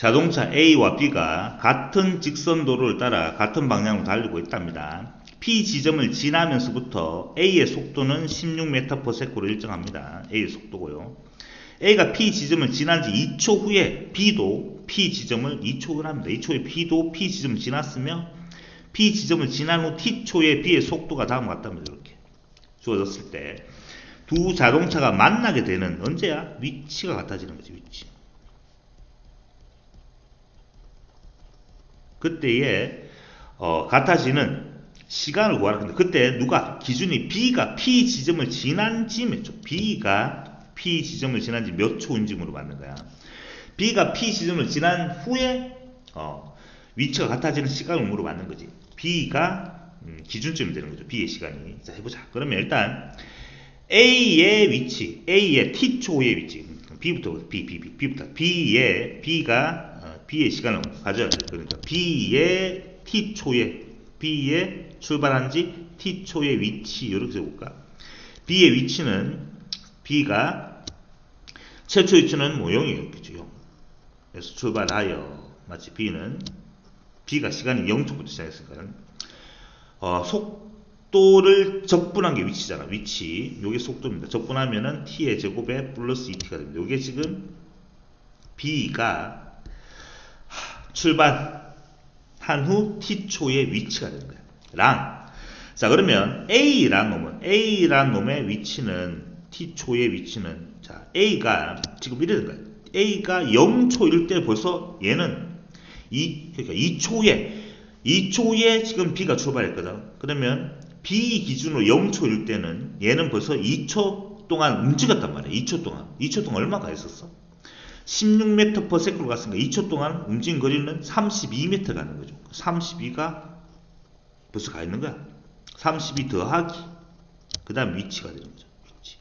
자동차 A와 B가 같은 직선도로를 따라 같은 방향으로 달리고 있답니다. P 지점을 지나면서부터 A의 속도는 16m/s로 일정합니다. A의 속도고요. A가 P 지점을 지난 지 2초 후에 B도 P 지점을 2초 후에 합니다. 2초에 B도 P 지점을 지났으며 P 지점을 지난 후 T초에 B의 속도가 다음과 같답니다. 이렇게 주어졌을 때 두 자동차가 만나게 되는 언제야? 위치가 같아지는 거지 위치. 그때에 어, 같아지는 시간을 구하라 근데 그때 누가 기준이 B가 P 지점을 지난 지 몇 초? B가 P 지점을 지난 지 몇 초인지으로 맞는 거야. B가 P 지점을 지난 후에 어, 위치가 같아지는 시간을 맞는 거지. B가 음, 기준점이 되는 거죠. B의 시간이. 자 해보자. 그러면 일단 A의 위치, A의 T초의 위치, B부터 B, B, B, B부터 B의 B가 어, B의 시간을 가져야 돼. 그러니까 B의 T초의 B의 출발한 지 T초의 위치 이렇게 적어볼까? B의 위치는 B가 최초 위치는 뭐 0이겠죠. 0. 그래서 출발하여 마치 B는 B가 시간이 0초부터 시작했으니까 어, 속도를 적분한 게 위치잖아. 위치. 요게 속도입니다. 적분하면은 t의 제곱에 플러스 2t가 됩니다. 요게 지금 b가 하, 출발한 후 t초의 위치가 되는 거야. 랑. 자, 그러면 a란 놈은 a란 놈의 위치는 t초의 위치는 자, a가 지금 된 거야. a가 0초일 때 벌써 얘는 이 그러니까 2초에 2초에 지금 B가 출발했거든. 그러면 B 기준으로 0초일 때는 얘는 벌써 2초 동안 움직였단 말이야. 2초 동안. 2초 동안 얼마 가 있었어? 16m/s로 갔으니까 2초 동안 움직인 거리는 32m 가는 거죠. 32가 벌써 가 있는 거야. 32 더하기 그 다음 위치가 되는 거죠. 위치.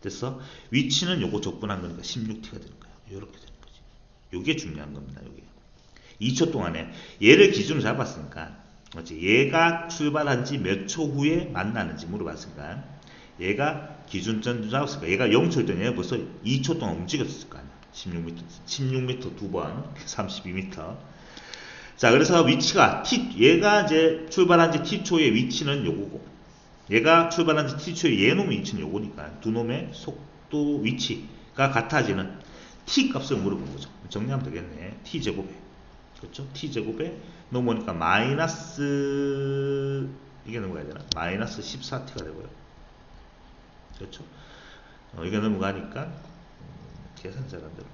됐어? 위치는 요거 적분한 거니까 16t가 되는 거야. 이렇게 되는 거지. 요게 중요한 겁니다. 요게. 2초 동안에 얘를 기준으로 잡았으니까 그렇지 얘가 출발한 지 몇 초 후에 만나는지 물어봤으니까 얘가 기준점 잡았으니까 얘가 0초일 때 얘가 벌써 2초 동안 움직였을 거 아니야 16m 16m 두 번 32m 자 그래서 위치가 t 얘가 이제 출발한 지 t초의 위치는 요거고 얘가 출발한 지 t초의 얘놈의 위치는 요거니까 두 놈의 속도 위치가 같아지는 t 값을 물어본 거죠 정리하면 되겠네 t 제곱에 그렇죠? t제곱에 넘어오니까 마이너스 이게 넘어가야 되나? 마이너스 14t가 되고요. 그렇죠? 어, 이게 넘어가니까 음, 계산 잘안 되고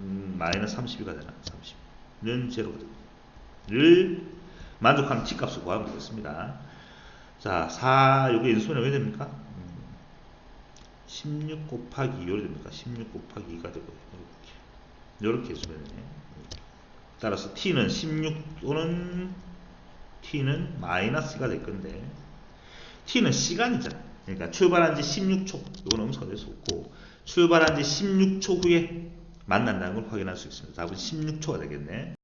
음, 마이너스 32가 되나? 30는 제로가 되고 를 만족하는 t값을 구하면 되겠습니다. 자, 4 이게 인수분해 왜 됩니까? 음, 16 곱하기 2로 됩니까? 16 곱하기 2가 되고 이렇게 이렇게 해주면 되네. 따라서 t는 16 또는 t는 마이너스가 될 건데 t는 시간이잖아. 그러니까 출발한 지 16초 이건 엄수가 될 수 없고 출발한 지 16초 후에 만난다는 걸 확인할 수 있습니다. 답은 16초가 되겠네.